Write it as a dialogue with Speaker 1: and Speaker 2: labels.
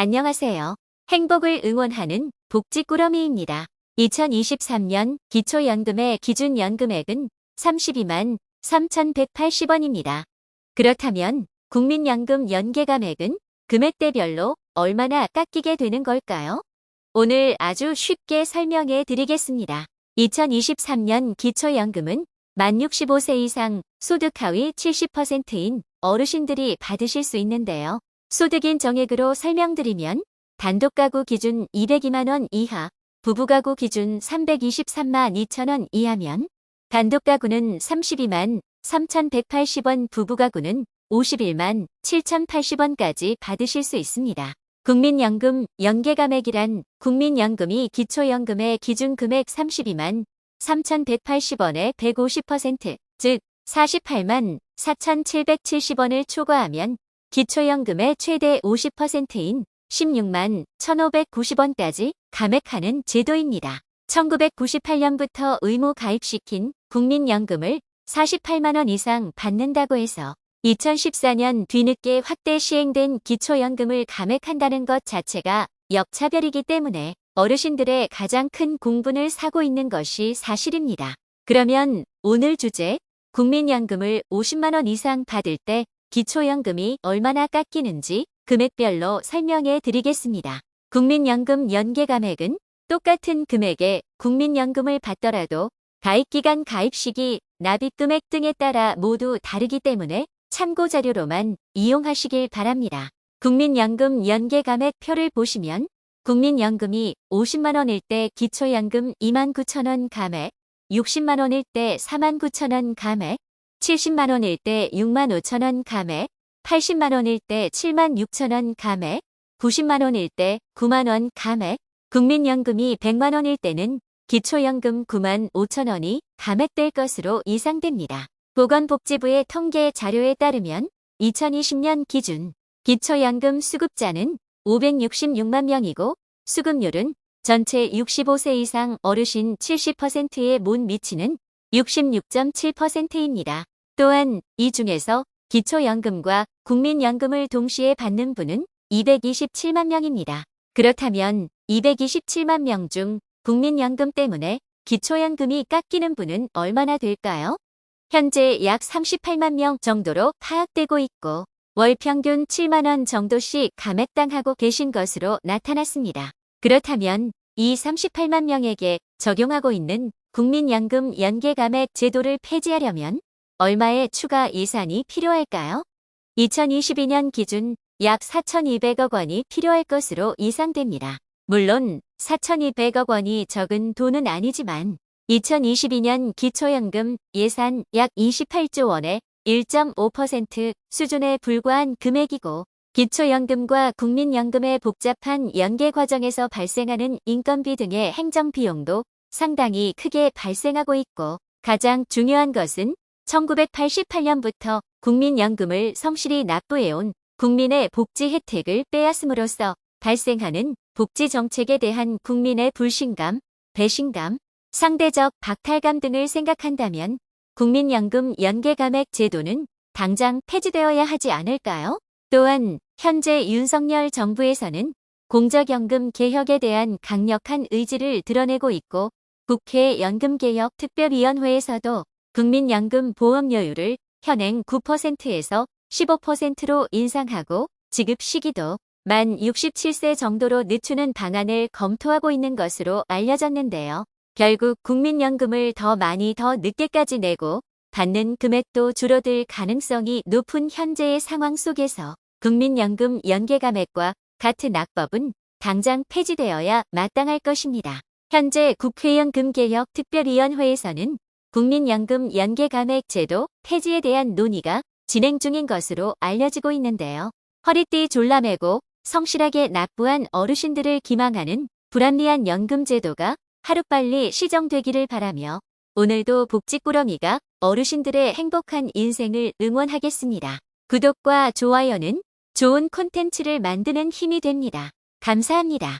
Speaker 1: 안녕하세요. 행복을 응원하는 복지꾸러미입니다. 2023년 기초연금의 기준연금액은 32만 3,180원입니다. 그렇다면 국민연금 연계감액은 금액대별로 얼마나 깎이게 되는 걸까요? 오늘 아주 쉽게 설명해 드리겠습니다. 2023년 기초연금은 만 65세 이상 소득 하위 70%인 어르신들이 받으실 수 있는데요. 소득인 정액으로 설명드리면 단독 가구 기준 202만 원 이하, 부부 가구 기준 323만 2천 원 이하면 단독 가구는 32만 3,180원, 부부 가구는 51만 7,080원까지 받으실 수 있습니다. 국민연금 연계감액이란 국민연금이 기초연금의 기준금액 32만 3,180원의 150%, 즉 48만 4,770원을 초과하면 기초연금의 최대 50%인 16만 1,590원까지 감액하는 제도입니다. 1998년부터 의무 가입시킨 국민연금을 48만원 이상 받는다고 해서 2014년 뒤늦게 확대 시행된 기초연금을 감액한다는 것 자체가 역차별이기 때문에 어르신들의 가장 큰 공분을 사고 있는 것이 사실입니다. 그러면 오늘 주제 국민연금을 50만원 이상 받을 때 기초연금이 얼마나 깎이는지 금액별로 설명해 드리겠습니다. 국민연금 연계감액은 똑같은 금액의 국민연금을 받더라도 가입기간 가입시기, 납입금액 등에 따라 모두 다르기 때문에 참고자료로만 이용하시길 바랍니다. 국민연금 연계감액 표를 보시면 국민연금이 50만원일 때 기초연금 29,000원 감액, 60만원일 때 49,000원 감액, 70만원일 때 65,000원 감액, 80만원일 때 76,000원 감액, 90만원일 때 9만원 감액, 국민연금이 100만원일 때는 기초연금 9만 5천원이 감액될 것으로 예상됩니다. 보건복지부의 통계 자료에 따르면 2020년 기준 기초연금 수급자는 566만 명이고 수급률은 전체 65세 이상 어르신 70%에 못 미치는 66.7%입니다. 또한 이 중에서 기초연금과 국민연금을 동시에 받는 분은 227만 명입니다. 그렇다면 227만 명 중 국민연금 때문에 기초연금이 깎이는 분은 얼마나 될까요? 현재 약 38만 명 정도로 파악되고 있고 월 평균 7만 원 정도씩 감액당하고 계신 것으로 나타났습니다. 그렇다면 이 38만 명에게 적용하고 있는 국민연금 연계감액 제도를 폐지하려면 얼마의 추가 예산이 필요할까요? 2022년 기준 약 4,200억 원이 필요할 것으로 예상됩니다. 물론 4,200억 원이 적은 돈은 아니지만 2022년 기초연금 예산 약 28조 원의 1.5% 수준에 불과한 금액이고 기초연금과 국민연금의 복잡한 연계 과정에서 발생하는 인건비 등의 행정비용도 상당히 크게 발생하고 있고 가장 중요한 것은 1988년부터 국민연금을 성실히 납부해온 국민의 복지 혜택을 빼앗음으로써 발생하는 복지 정책에 대한 국민의 불신감, 배신감, 상대적 박탈감 등을 생각한다면 국민연금 연계감액 제도는 당장 폐지되어야 하지 않을까요? 또한 현재 윤석열 정부에서는 공적연금 개혁에 대한 강력한 의지를 드러내고 있고 국회 연금개혁 특별위원회에서도 국민연금 보험료율을 현행 9%에서 15%로 인상하고 지급 시기도 만 67세 정도로 늦추는 방안을 검토하고 있는 것으로 알려졌는데요. 결국 국민연금을 더 많이 더 늦게까지 내고 받는 금액도 줄어들 가능성이 높은 현재의 상황 속에서 국민연금 연계감액과 같은 악법은 당장 폐지되어야 마땅할 것입니다. 현재 국회연금개혁특별위원회에서는 국민연금 연계감액 제도 폐지에 대한 논의가 진행 중인 것으로 알려지고 있는데요. 허리띠 졸라매고 성실하게 납부한 어르신들을 기망하는 불합리한 연금 제도가 하루빨리 시정되기를 바라며 오늘도 복지꾸러미가 어르신들의 행복한 인생을 응원하겠습니다. 구독과 좋아요는 좋은 콘텐츠를 만드는 힘이 됩니다. 감사합니다.